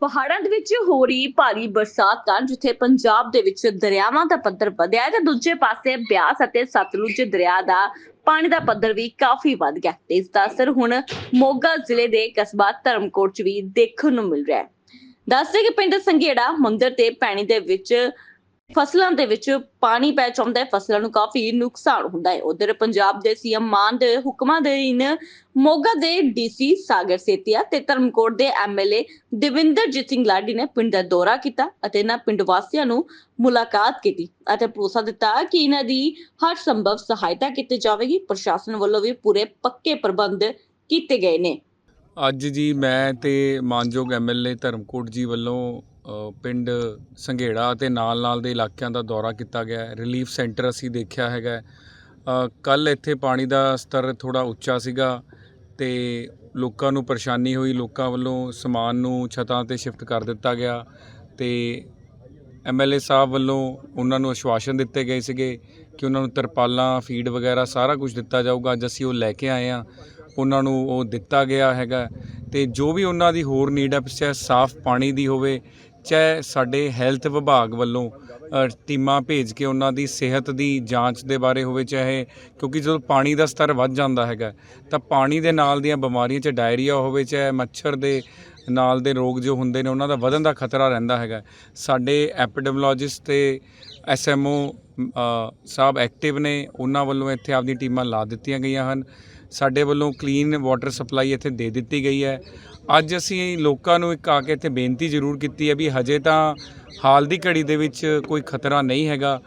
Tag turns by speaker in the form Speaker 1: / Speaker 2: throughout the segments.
Speaker 1: ਪਹਾੜਾਂ ਦੇ ਵਿੱਚ ਹੋ ਰਹੀ ਭਾਰੀ ਬਰਸਾਤ ਕਾਰਨ ਜਿੱਥੇ ਪੰਜਾਬ ਦੇ ਵਿੱਚ ਦਰਿਆਵਾਂ ਦਾ ਪੱਧਰ ਵਧਿਆ ਹੈ ਤੇ ਦੂਜੇ ਪਾਸੇ ਬਿਆਸ ਅਤੇ ਸਤਲੁਜ ਦਰਿਆ ਦਾ ਪਾਣੀ ਦਾ ਪੱਧਰ ਵੀ ਕਾਫੀ ਵੱਧ ਗਿਆ। ਤੇ ਇਸ ਦਾ ਅਸਰ ਹੁਣ ਮੋਗਾ ਜ਼ਿਲ੍ਹੇ ਦੇ ਕਸਬਾ ਧਰਮਕੋਟ 'ਚ ਵੀ ਦੇਖਣ ਨੂੰ ਮਿਲ ਰਿਹਾ ਹੈ। ਦੱਸਦੇ ਕਿ ਪਿੰਡ ਸੰਘੇੜਾ ਮੰਦਰ ਤੇ ਪੈਣੀ ਦੇ ਵਿੱਚ ਫਸਲਾਂ ਦੇ ਵਿੱਚ ਪਾਣੀ ਪੈ ਚੁੰਦਾ ਹੈ, ਫਸਲਾਂ ਨੂੰ ਕਾਫੀ ਨੁਕਸਾਨ ਹੁੰਦਾ ਹੈ। ਉਧਰ ਪੰਜਾਬ ਦੇ ਸੀਐਮ ਮਾਨ ਦੇ ਹੁਕਮਾਂ ਦੇ ਇਨ ਮੋਗਾ ਦੇ ਡੀਸੀ ਸਾਗਰ ਸੇਤੀਆ ਤੇ ਧਰਮਕੋਟ ਦੇ ਐਮਐਲਏ ਦਵਿੰਦਰਜੀਤ ਸਿੰਘ ਲਾਡੀ ਨੇ ਪਿੰਡ ਦਾ ਦੌਰਾ ਕੀਤਾ ਅਤੇ ਇਹਨਾਂ ਪਿੰਡ ਵਾਸੀਆਂ ਨੂੰ ਮੁਲਾਕਾਤ ਕੀਤੀ ਅਤੇ ਭਰੋਸਾ ਦਿੱਤਾ ਕਿ ਇਹਨਾਂ ਦੀ ਹਰ ਸੰਭਵ ਸਹਾਇਤਾ ਕੀਤੀ ਜਾਵੇਗੀ। ਪ੍ਰਸ਼ਾਸਨ ਵੱਲੋਂ ਵੀ ਪੂਰੇ ਪੱਕੇ ਪ੍ਰਬੰਧ ਕੀਤੇ ਗਏ ਨੇ।
Speaker 2: ਅੱਜ ਜੀ ਮੈਂ ਤੇ ਮਾਨਯੋਗ ਐਮਐਲਏ ਧਰਮਕੋਟ ਜੀ ਵੱਲੋਂ ਪਿੰਡ ਸੰਘੇੜਾ ਅਤੇ ਨਾਲ-ਨਾਲ ਦੇ ਇਲਾਕਿਆਂ ਦਾ ਦੌਰਾ ਕੀਤਾ ਗਿਆ ਹੈ। ਰਿਲੀਫ ਸੈਂਟਰ ਅਸੀਂ ਦੇਖਿਆ ਹੈਗਾ ਕੱਲ ਇੱਥੇ ਪਾਣੀ ਦਾ ਸਤਰ ਥੋੜਾ ਉੱਚਾ ਸੀਗਾ ਤੇ ਲੋਕਾਂ ਨੂੰ ਪਰੇਸ਼ਾਨੀ ਹੋਈ। ਲੋਕਾਂ ਵੱਲੋਂ ਸਮਾਨ ਨੂੰ ਛਤਾਂ ਤੇ ਸ਼ਿਫਟ ਕਰ ਦਿੱਤਾ ਗਿਆ ਤੇ ਐਮਐਲਏ ਸਾਹਿਬ ਵੱਲੋਂ ਉਹਨਾਂ ਨੂੰ ਅਸ਼ਵਾਸਨ ਦਿੱਤੇ ਗਏ ਸੀਗੇ ਕਿ ਉਹਨਾਂ ਨੂੰ ਤਰਪਾਲਾਂ, ਫੀਡ ਵਗੈਰਾ ਸਾਰਾ ਕੁਝ ਦਿੱਤਾ ਜਾਊਗਾ। ਅੱਜ ਅਸੀਂ ਉਹ ਲੈ ਕੇ ਆਏ ਆ ਉਹਨਾਂ ਨੂੰ ਉਹ ਦਿੱਤਾ ਗਿਆ ਹੈਗਾ। ਤੇ ਜੋ ਵੀ ਉਹਨਾਂ ਦੀ ਹੋਰ ਨੀਡ ਹੈ, ਚਾਹੇ ਸਾਫ਼ ਪਾਣੀ ਦੀ ਹੋਵੇ, ਚਾਹੇ ਸਾਡੇ ਹੈਲਥ ਵਿਭਾਗ ਵੱਲੋਂ ਟੀਮਾਂ ਭੇਜ ਕੇ ਉਹਨਾਂ ਦੀ ਸਿਹਤ ਦੀ ਜਾਂਚ ਦੇ ਬਾਰੇ ਹੋਵੇ, ਚਾਹੇ ਕਿਉਂਕਿ ਜਦੋਂ ਪਾਣੀ ਦਾ ਸਤਰ ਵੱਧ ਜਾਂਦਾ ਹੈਗਾ, ਤਾਂ ਪਾਣੀ ਦੇ ਨਾਲ ਦੀਆਂ ਬਿਮਾਰੀਆਂ 'ਚ ਡਾਇਰੀਆ ਹੋਵੇ, ਚਾਹੇ ਮੱਛਰ ਦੇ ਨਾਲ ਦੇ ਰੋਗ ਜੋ ਹੁੰਦੇ ਨੇ, ਉਹਨਾਂ ਦਾ ਵਧਣ ਦਾ ਖਤਰਾ ਰਹਿੰਦਾ ਹੈਗਾ। ਸਾਡੇ ਐਪੀਡੈਮੋਲੋਜਿਸਟ ਤੇ ਐਸਐਮਓ ਸਾਹਿਬ ਐਕਟਿਵ ਨੇ, ਉਹਨਾਂ ਵੱਲੋਂ ਇੱਥੇ ਆਪਦੀ ਟੀਮਾਂ ਲਾ ਦਿੱਤੀਆਂ ਗਈਆਂ ਹਨ। ਸਾਡੇ ਵੱਲੋਂ ਕਲੀਨ ਵਾਟਰ ਸਪਲਾਈ ਇੱਥੇ ਦੇ ਦਿੱਤੀ ਗਈ ਹੈ। ਅੱਜ ਅਸੀਂ ਲੋਕਾਂ ਨੂੰ ਇੱਕ ਆ ਕੇ ਇੱਥੇ ਬੇਨਤੀ ਜ਼ਰੂਰ ਕੀਤੀ ਹੈ ਵੀ ਹਜੇ ਤਾਂ ਹਾਲ ਦੀ ਘੜੀ ਦੇ ਵਿੱਚ ਕੋਈ ਖਤਰਾ ਨਹੀਂ ਹੈਗਾ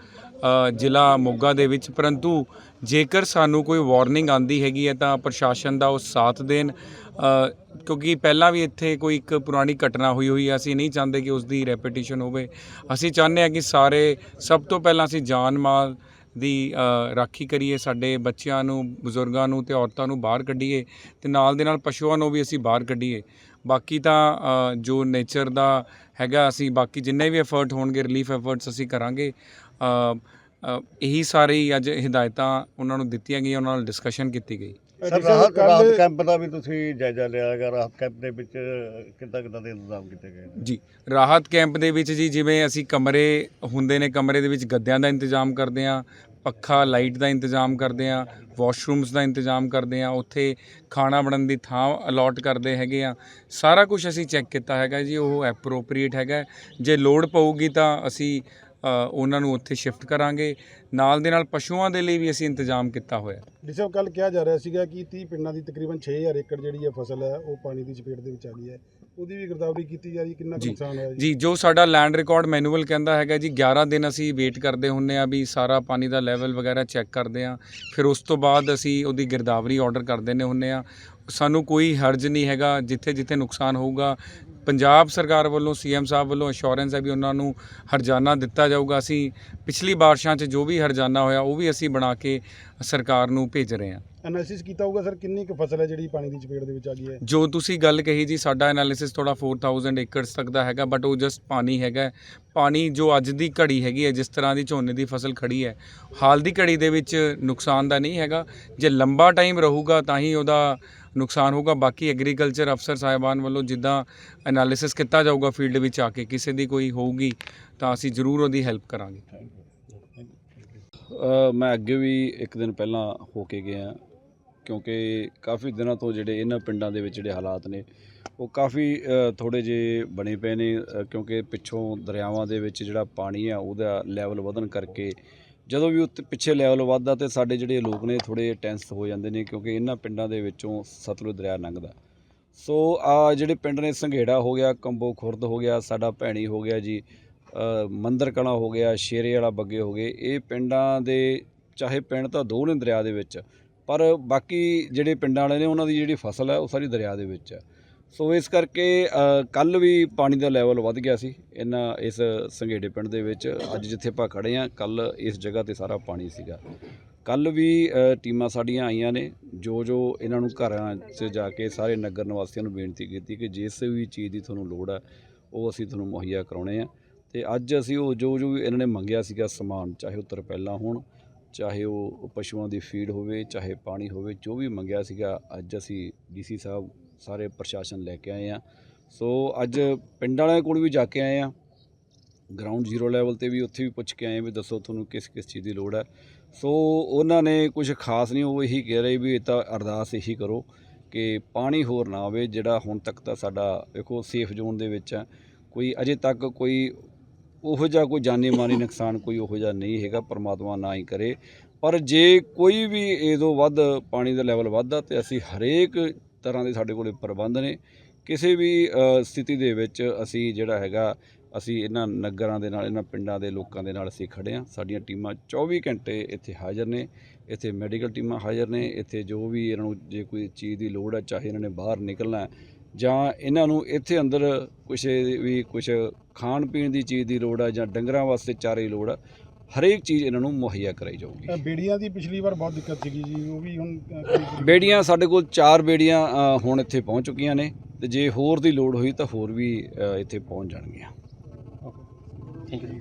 Speaker 2: ਜ਼ਿਲ੍ਹਾ ਮੋਗਾ ਦੇ ਵਿੱਚ। ਪਰੰਤੂ ਜੇਕਰ ਸਾਨੂੰ ਕੋਈ ਵਾਰਨਿੰਗ ਆਂਦੀ ਹੈਗੀ ਹੈ ਤਾਂ ਪ੍ਰਸ਼ਾਸਨ ਦਾ ਉਹ ਸਾਥ ਦੇਣ। ਕਿਉਂਕਿ ਪਹਿਲਾਂ ਵੀ ਇੱਥੇ ਕੋਈ ਇੱਕ ਪੁਰਾਣੀ ਘਟਨਾ ਹੋਈ ਹੋਈ ਹੈ, ਅਸੀਂ ਨਹੀਂ ਚਾਹੁੰਦੇ ਕਿ ਉਸ ਦੀ ਰੈਪੀਟੀਸ਼ਨ ਹੋਵੇ। ਅਸੀਂ ਚਾਹੁੰਦੇ ਹਾਂ ਕਿ ਸਾਰੇ, ਸਭ ਤੋਂ ਪਹਿਲਾਂ ਅਸੀਂ ਜਾਨ ਮਾਲ ਦੀ ਰਾਖੀ ਕਰੀਏ, ਸਾਡੇ ਬੱਚਿਆਂ ਨੂੰ, ਬਜ਼ੁਰਗਾਂ ਨੂੰ ਤੇ ਔਰਤਾਂ ਨੂੰ ਬਾਹਰ ਕੱਢੀਏ ਤੇ ਨਾਲ ਦੇ ਨਾਲ ਪਸ਼ੂਆਂ ਨੂੰ ਵੀ ਅਸੀਂ ਬਾਹਰ ਕੱਢੀਏ। ਬਾਕੀ ਤਾਂ ਜੋ ਨੇਚਰ ਦਾ ਹੈਗਾ ਅਸੀਂ, ਬਾਕੀ ਜਿੰਨੇ ਵੀ ਐਫਰਟ ਹੋਣਗੇ ਰਿਲੀਫ ਐਫਰਟਸ ਅਸੀਂ ਕਰਾਂਗੇ। ਇਹੀ ਸਾਰੇ ਅੱਜ ਹਦਾਇਤਾਂ ਉਹਨਾਂ ਨੂੰ ਦਿੱਤੀਆਂ ਗਈਆਂ, ਉਹਨਾਂ ਨਾਲ ਡਿਸਕਸ਼ਨ ਕੀਤੀ ਗਈ।
Speaker 3: ਸਰ ਰਾਹਤ ਰਾਹਤ ਕੈਂਪ ਦਾ ਵੀ ਤੁਸੀਂ ਜਾਇਜ਼ਾ ਲਿਆ ਹੈਗਾ। ਰਾਹਤ ਕੈਂਪ ਦੇ ਵਿੱਚ ਕਿੱਦਾਂ ਕਿੱਦਾਂ ਦੇ ਇੰਤਜ਼ਾਮ ਕੀਤੇ ਗਏ ਨੇ?
Speaker 2: ਜੀ ਰਾਹਤ ਕੈਂਪ ਦੇ ਵਿੱਚ ਜੀ ਜਿਵੇਂ ਅਸੀਂ ਕਮਰੇ ਹੁੰਦੇ ਨੇ ਕਮਰੇ ਦੇ ਵਿੱਚ ਗੱਦਿਆਂ ਦਾ ਇੰਤਜ਼ਾਮ ਕਰਦੇ ਹਾਂ ਪੱਖਾ ਲਾਈਟ ਦਾ ਇੰਤਜ਼ਾਮ ਕਰਦੇ ਹਾਂ ਵਾਸ਼ਰੂਮਸ ਦਾ ਇੰਤਜ਼ਾਮ ਕਰਦੇ ਹਾਂ ਉੱਥੇ ਖਾਣਾ ਬਣਨ ਦੀ ਥਾਂ ਅਲਾਟ ਕਰਦੇ ਹੈਗੇ ਆ ਸਾਰਾ ਕੁਝ ਅਸੀਂ ਚੈੱਕ ਕੀਤਾ ਹੈਗਾ ਜੀ ਉਹ ਐਪਰੋਪਰੀਏਟ ਹੈਗਾ। ਜੇ ਲੋੜ ਪਊਗੀ ਤਾਂ ਅਸੀਂ ਉਹਨਾਂ ਨੂੰ ਉੱਥੇ ਸ਼ਿਫਟ ਕਰਾਂਗੇ। ਨਾਲ ਦੇ ਨਾਲ ਪਸ਼ੂਆਂ ਦੇ ਲਈ ਵੀ ਅਸੀਂ ਇੰਤਜ਼ਾਮ ਕੀਤਾ ਹੋਇਆ।
Speaker 4: ਜਿਵੇਂ ਕੱਲ ਕਿਹਾ ਜਾ ਰਿਹਾ ਸੀਗਾ ਕਿ 30 ਪਿੰਡਾਂ ਦੀ ਤਕਰੀਬਨ 6000 ਏਕੜ ਜਿਹੜੀ ਹੈ ਫਸਲ ਹੈ ਉਹ ਪਾਣੀ ਦੀ ਚਪੇਟ ਦੇ ਵਿੱਚ ਆ ਗਈ ਹੈ। ਉਹਦੀ ਵੀ ਗਿਰਦਾਵਰੀ ਕੀਤੀ ਜਾ ਰਹੀ ਕਿੰਨਾ। ਨੁਕਸਾਨ ਹੋਇਆ ਜੀ?
Speaker 2: ਜੀ ਜੋ ਸਾਡਾ ਲੈਂਡ ਰਿਕਾਰਡ ਮੈਨੂਅਲ ਕਹਿੰਦਾ ਹੈਗਾ ਜੀ 11 ਦਿਨ ਅਸੀਂ ਵੇਟ ਕਰਦੇ ਹੁੰਨੇ ਆ ਵੀ ਸਾਰਾ ਪਾਣੀ ਦਾ ਲੈਵਲ ਵਗੈਰਾ ਚੈੱਕ ਕਰਦੇ ਆ। ਫਿਰ ਉਸ ਤੋਂ ਬਾਅਦ ਅਸੀਂ ਉਹਦੀ ਗਿਰਦਾਵਰੀ ਆਰਡਰ ਕਰ ਦਿੰਦੇ ਹੁੰਨੇ ਆ। ਸਾਨੂੰ ਕੋਈ ਹਰਜ ਨਹੀਂ ਹੈਗਾ ਜਿੱਥੇ ਜਿੱਥੇ ਨੁਕਸਾਨ ਹੋਊਗਾ ਪੰਜਾਬ ਸਰਕਾਰ ਵੱਲੋਂ ਸੀਐਮ ਸਾਹਿਬ ਵੱਲੋਂ ਅਸ਼ੋਰੈਂਸ ਹੈ ਵੀ ਉਹਨਾਂ ਨੂੰ ਹਰਜਾਨਾ ਦਿੱਤਾ ਜਾਊਗਾ। ਅਸੀਂ ਪਿਛਲੀ ਬਾਰਿਸ਼ਾਂ 'ਚ ਜੋ ਵੀ ਹਰਜਾਨਾ ਹੋਇਆ ਉਹ ਵੀ ਅਸੀਂ ਬਣਾ ਕੇ ਸਰਕਾਰ ਨੂੰ ਭੇਜ ਰਹੇ ਹਾਂ।
Speaker 4: ਐਨਾਲਿਸਿਸ ਕੀਤਾ ਹੋਊਗਾ ਸਰ ਕਿੰਨੀ ਕੁ ਫਸਲ ਹੈ ਜਿਹੜੀ ਪਾਣੀ ਦੀ ਚਪੇਟ ਦੇ ਵਿੱਚ ਆ ਗਈ ਹੈ?
Speaker 2: ਜੋ ਤੁਸੀਂ ਗੱਲ ਕਹੀ ਜੀ ਸਾਡਾ ਐਨਾਲਿਸਿਸ ਥੋੜਾ 4000 ਏਕੜਸ ਤੱਕ ਦਾ ਹੈਗਾ ਬਟ ਉਹ ਜਸਟ ਪਾਣੀ ਹੈਗਾ। ਪਾਣੀ ਜੋ ਅੱਜ ਦੀ ਘੜੀ ਹੈਗੀ ਹੈ ਜਿਸ ਤਰ੍ਹਾਂ ਦੀ ਝੋਨੇ ਦੀ ਫਸਲ ਖੜੀ ਹੈ ਹਾਲ ਦੀ ਘੜੀ ਦੇ ਵਿੱਚ ਨੁਕਸਾਨ ਦਾ ਨਹੀਂ ਹੈਗਾ। ਜੇ ਲੰਬਾ ਟਾਈਮ ਰਹੂਗਾ ਤਾਂ ਹੀ ਉਹਦਾ ਨੁਕਸਾਨ ਹੋਊਗਾ। ਬਾਕੀ ਐਗਰੀਕਲਚਰ ਅਫਸਰ ਸਾਹਿਬਾਨ ਵੱਲੋਂ ਜਿੱਦਾਂ ਐਨਾਲਿਸਿਸ ਕੀਤਾ ਜਾਊਗਾ ਫੀਲਡ ਵਿੱਚ ਆ ਕੇ, ਕਿਸੇ ਦੀ ਕੋਈ ਹੋਊਗੀ ਤਾਂ ਅਸੀਂ ਜ਼ਰੂਰ ਉਹਦੀ ਹੈਲਪ ਕਰਾਂਗੇ।
Speaker 5: ਮੈਂ ਅੱਗੇ ਵੀ ਇੱਕ ਦਿਨ ਪਹਿਲਾਂ ਹੋ ਕੇ ਗਿਆ, ਕਿਉਂਕਿ ਕਾਫੀ ਦਿਨਾਂ ਤੋਂ ਜਿਹੜੇ ਇਹਨਾਂ ਪਿੰਡਾਂ ਦੇ ਵਿੱਚ ਜਿਹੜੇ ਹਾਲਾਤ ਨੇ, ਉਹ ਕਾਫੀ ਥੋੜੇ ਜੇ ਬਣੇ ਪਏ ਨੇ ਕਿਉਂਕਿ ਪਿੱਛੋਂ ਦਰਿਆਵਾਂ ਦੇ ਵਿੱਚ ਜਿਹੜਾ ਪਾਣੀ ਆ, ਉਹਦਾ ਲੈਵਲ ਵਧਣ ਕਰਕੇ ਜਦੋਂ ਵੀ ਉੱਤੇ ਪਿੱਛੇ ਲੈਵਲ ਵੱਧਦਾ ਤੇ ਸਾਡੇ ਜਿਹੜੇ ਲੋਕ ਨੇ ਥੋੜੇ ਟੈਂਸ ਹੋ ਜਾਂਦੇ ਨੇ ਕਿਉਂਕਿ ਇਹਨਾਂ ਪਿੰਡਾਂ ਦੇ ਵਿੱਚੋਂ ਸਤਲੁਜ ਦਰਿਆ ਲੰਘਦਾ। ਸੋ ਆ ਜਿਹੜੇ ਪਿੰਡ ਨੇ ਸੰਘੇੜਾ ਹੋ ਗਿਆ, ਕੰਬੋ ਖੁਰਦ ਹੋ ਗਿਆ, ਸਾਡਾ ਭੈਣੀ ਹੋ ਗਿਆ ਜੀ ਮੰਦਰ ਕਲਾਂ ਹੋ ਗਿਆ, ਸ਼ੇਰੇ ਵਾਲਾ ਬੱਗੇ ਹੋ ਗਏ, ਇਹ ਪਿੰਡਾਂ ਦੇ ਚਾਹੇ ਪਿੰਡ ਤਾਂ ਦੋ ਨੇ ਦਰਿਆ ਦੇ ਵਿੱਚ, ਪਰ ਬਾਕੀ ਜਿਹੜੇ ਪਿੰਡਾਂ ਵਾਲੇ ਨੇ ਉਹਨਾਂ ਦੀ ਜਿਹੜੀ ਫਸਲ ਹੈ ਉਹ ਸਾਰੀ ਦਰਿਆ ਦੇ ਵਿੱਚ ਹੈ। ਸੋ ਇਸ ਕਰਕੇ ਕੱਲ ਵੀ ਪਾਣੀ ਦਾ ਲੈਵਲ ਵੱਧ ਗਿਆ ਸੀ। ਇਹਨਾਂ ਇਸ ਸੰਘੇੜੇ ਪਿੰਡ ਦੇ ਵਿੱਚ, ਅੱਜ ਜਿੱਥੇ ਆਪਾਂ ਖੜੇ ਆ ਕੱਲ ਇਸ ਜਗ੍ਹਾ ਤੇ ਸਾਰਾ ਪਾਣੀ ਸੀਗਾ। ਕੱਲ ਵੀ ਟੀਮਾਂ ਸਾਡੀਆਂ ਆਈਆਂ ਨੇ। ਜੋ ਜੋ ਇਹਨਾਂ ਨੂੰ ਘਰਾਂ 'ਚ ਜਾ ਕੇ ਸਾਰੇ ਨਗਰ ਨਿਵਾਸੀਆਂ ਨੂੰ ਬੇਨਤੀ ਕੀਤੀ ਕਿ ਜਿਸ ਵੀ ਚੀਜ਼ ਦੀ ਤੁਹਾਨੂੰ ਲੋੜ ਹੈ ਉਹ ਅਸੀਂ ਤੁਹਾਨੂੰ ਮੁਹੱਈਆ ਕਰਾਉਣੇ ਆ। ਤੇ ਅੱਜ ਅਸੀਂ ਉਹ ਜੋ ਜੋ ਵੀ ਇਹਨਾਂ ਨੇ ਮੰਗਿਆ ਸੀਗਾ ਸਮਾਨ, ਚਾਹੇ ਉਹ ਤਰਪੈਲਾਂ ਹੋਣ ਚਾਹੇ ਉਹ ਪਸ਼ੂਆਂ ਦੀ ਫੀਡ ਹੋਵੇ, ਚਾਹੇ ਪਾਣੀ ਹੋਵੇ, ਜੋ ਵੀ ਮੰਗਿਆ ਸੀਗਾ, ਅੱਜ ਅਸੀਂ ਡੀਸੀ ਸਾਹਿਬ ਸਾਰੇ ਪ੍ਰਸ਼ਾਸਨ ਲੈ ਕੇ ਆਏ ਆ ਸੋ ਅੱਜ ਪਿੰਡ ਵਾਲਿਆਂ ਕੋਲ ਵੀ ਜਾ ਕੇ ਆਏ ਆ ਗਰਾਊਂਡ ਜ਼ੀਰੋ ਲੈਵਲ ਤੇ ਵੀ ਉੱਥੇ ਵੀ ਪੁੱਛ ਕੇ ਆਏ ਵੀ ਦੱਸੋ ਤੁਹਾਨੂੰ ਕਿਸ ਕਿਸ ਚੀਜ਼ ਦੀ ਲੋੜ ਹੈ। ਸੋ ਉਹਨਾਂ ਨੇ ਕੁਝ ਖਾਸ ਨਹੀਂ, ਉਹ ਇਹੀ ਕਹਿ ਰਹੇ ਵੀ ਇਹ ਤਾਂ ਅਰਦਾਸ ਇਹੀ ਕਰੋ ਕਿ ਪਾਣੀ ਹੋਰ ਨਾ ਆਵੇ, ਜਿਹੜਾ ਹੁਣ ਤੱਕ ਤਾਂ ਸਾਡਾ ਵੇਖੋ ਸੇਫ ਜ਼ੋਨ ਦੇ ਵਿੱਚ ਆ ਕੋਈ ਅਜੇ ਤੱਕ ਕੋਈ ਉਹੋ ਜਿਹਾ ਕੋਈ ਜਾਨੀ ਮਾਨੀ ਨੁਕਸਾਨ ਕੋਈ ਉਹੋ ਜਿਹਾ ਨਹੀਂ ਹੈਗਾ, ਪਰਮਾਤਮਾ ਨਾ ਹੀ ਕਰੇ। ਪਰ ਜੇ ਕੋਈ ਵੀ ਇਹਦੋਂ ਵੱਧ ਪਾਣੀ ਦਾ ਲੈਵਲ ਵੱਧਦਾ ਤੇ ਅਸੀਂ ਹਰੇਕ ਤਰ੍ਹਾਂ ਦੇ ਸਾਡੇ ਕੋਲੇ ਪ੍ਰਬੰਧ ਨੇ। ਕਿਸੇ ਵੀ ਸਥਿਤੀ ਦੇ ਵਿੱਚ ਅਸੀਂ ਜਿਹੜਾ ਹੈਗਾ, ਅਸੀਂ ਇਹਨਾਂ ਨਗਰਾਂ ਦੇ ਨਾਲ, ਇਹਨਾਂ ਪਿੰਡਾਂ ਦੇ ਲੋਕਾਂ ਦੇ ਨਾਲ ਅਸੀਂ ਖੜੇ ਹਾਂ। ਸਾਡੀਆਂ ਟੀਮਾਂ 24 ਘੰਟੇ ਇੱਥੇ ਹਾਜ਼ਰ ਨੇ। ਇੱਥੇ ਮੈਡੀਕਲ ਟੀਮਾਂ ਹਾਜ਼ਰ ਨੇ। ਇੱਥੇ ਜੋ ਵੀ ਇਹਨਾਂ ਨੂੰ ਜੇ ਕੋਈ ਚੀਜ਼ ਦੀ ਲੋੜ ਹੈ, ਚਾਹੇ ਇਹਨਾਂ ਨੇ ਬਾਹਰ ਨਿਕਲਣਾ ਜਾਂ ਇਹਨਾਂ ਨੂੰ ਇੱਥੇ ਅੰਦਰ ਕੁਛ ਵੀ ਕੁਛ ਖਾਣ ਪੀਣ ਦੀ ਚੀਜ਼ ਦੀ ਲੋੜ ਹੈ ਜਾਂ ਡੰਗਰਾਂ ਵਾਸਤੇ ਚਾਰੇ ਦੀ ਲੋੜ ਹੈ ਹਰੇਕ ਚੀਜ਼ ਇਹਨਾਂ ਨੂੰ ਮੁਹੱਈਆ ਕਰਾਈ ਜਾਊਗੀ।
Speaker 4: ਬੇੜੀਆਂ ਦੀ ਪਿਛਲੀ ਵਾਰ ਬਹੁਤ ਦਿੱਕਤ ਸੀਗੀ ਜੀ ਉਹ ਵੀ ਹੁਣ
Speaker 5: ਬੇੜੀਆਂ ਸਾਡੇ ਕੋਲ ਚਾਰ ਬੇੜੀਆਂ ਹੁਣ ਇੱਥੇ ਪਹੁੰਚ ਚੁੱਕੀਆਂ ਨੇ ਤੇ ਜੇ ਹੋਰ ਦੀ ਲੋੜ ਹੋਈ ਤਾਂ ਹੋਰ ਵੀ ਇੱਥੇ ਪਹੁੰਚ ਜਾਣਗੀਆਂ।
Speaker 4: Thank you